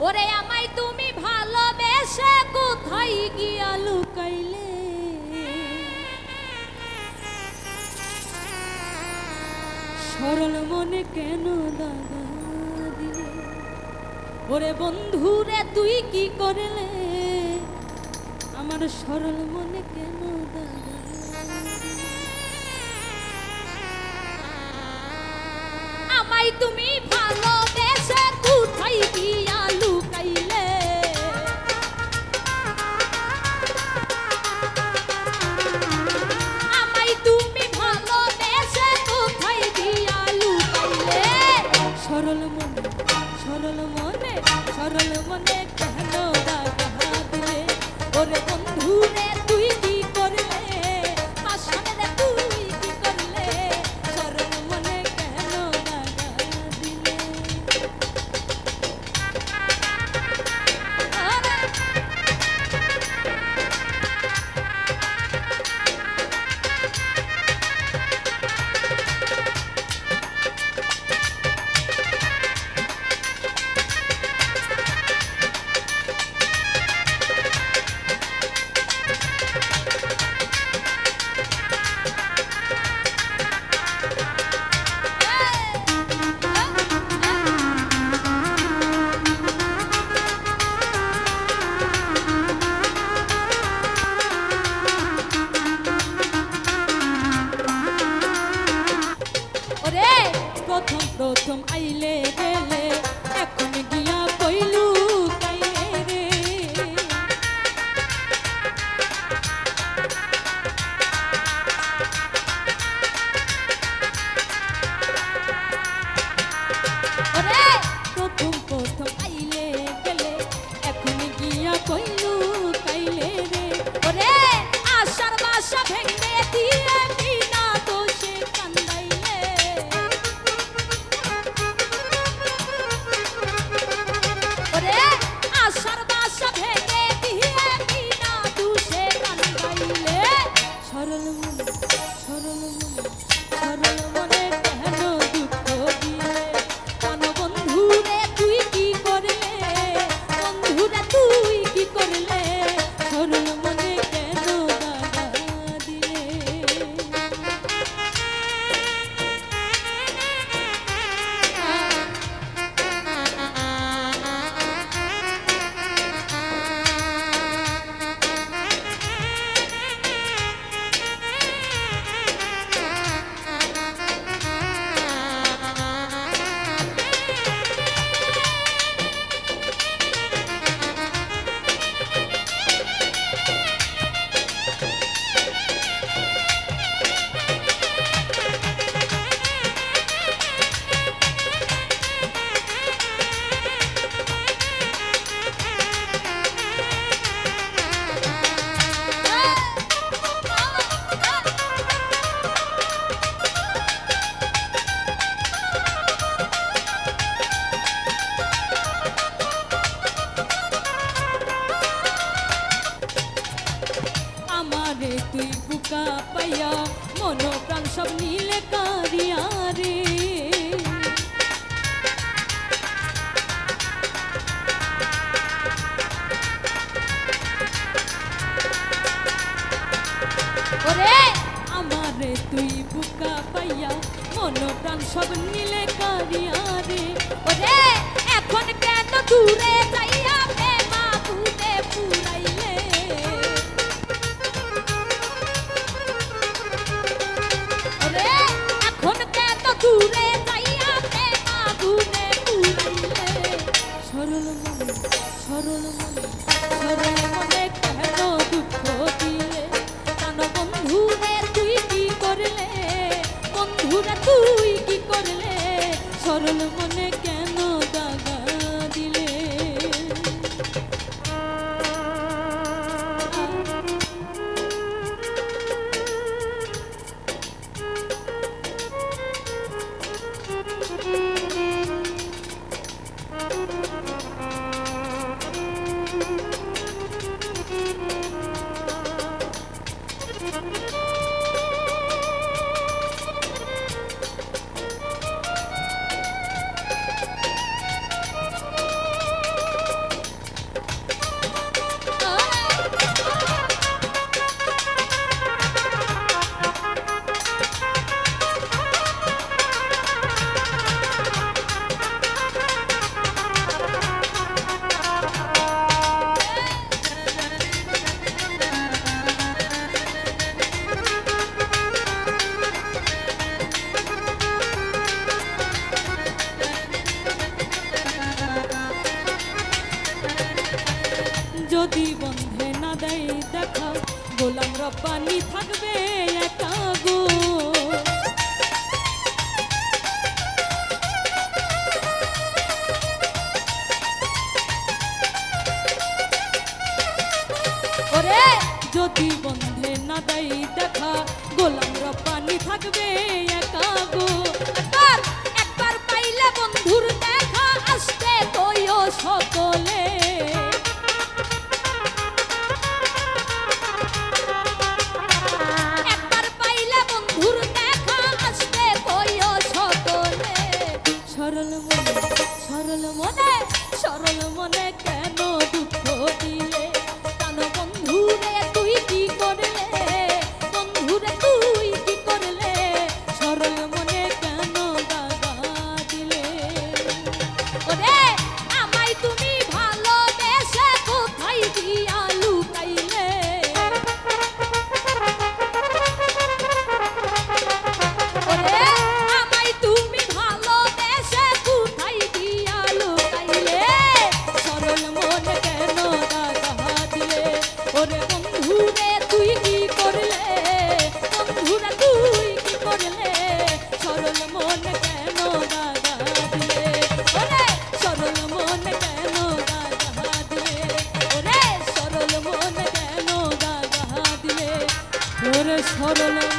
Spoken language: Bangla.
ওরে আমায় তুমি ভালোবেসে কোথায় গিয়া লুকাইলে? সরল মনে কেন দাদা ওরে বন্ধুরে, তুই কি করলে? আমার সরল মনে কেন দাদা আমায় তুমি ভালোবেসে সরল মনে সরল মনে সরল মনে কেন? প্রথম আইলে গেলে এখন গিয়া কইলু রে? প্রথম প্রথম আইলে গেলে এখন গিয়া কইলু কাইলে রে? ওরে! আশার বাসা ভেঙে সব নীলে কারিয়া রে আমারে বুকা পাইয়া সব রে এখন কেন দূরে? সরল মনে কেন? কথা, গোলাম রব্বানি থাকবে একা গো। ওরে, যদি বন্ধে না দেয় দেখা, গোলাম রব্বানি থাকবে একা গো। একবার একবার পাইলে বন্ধুর দেখা আসতে কইও সকলে। সরল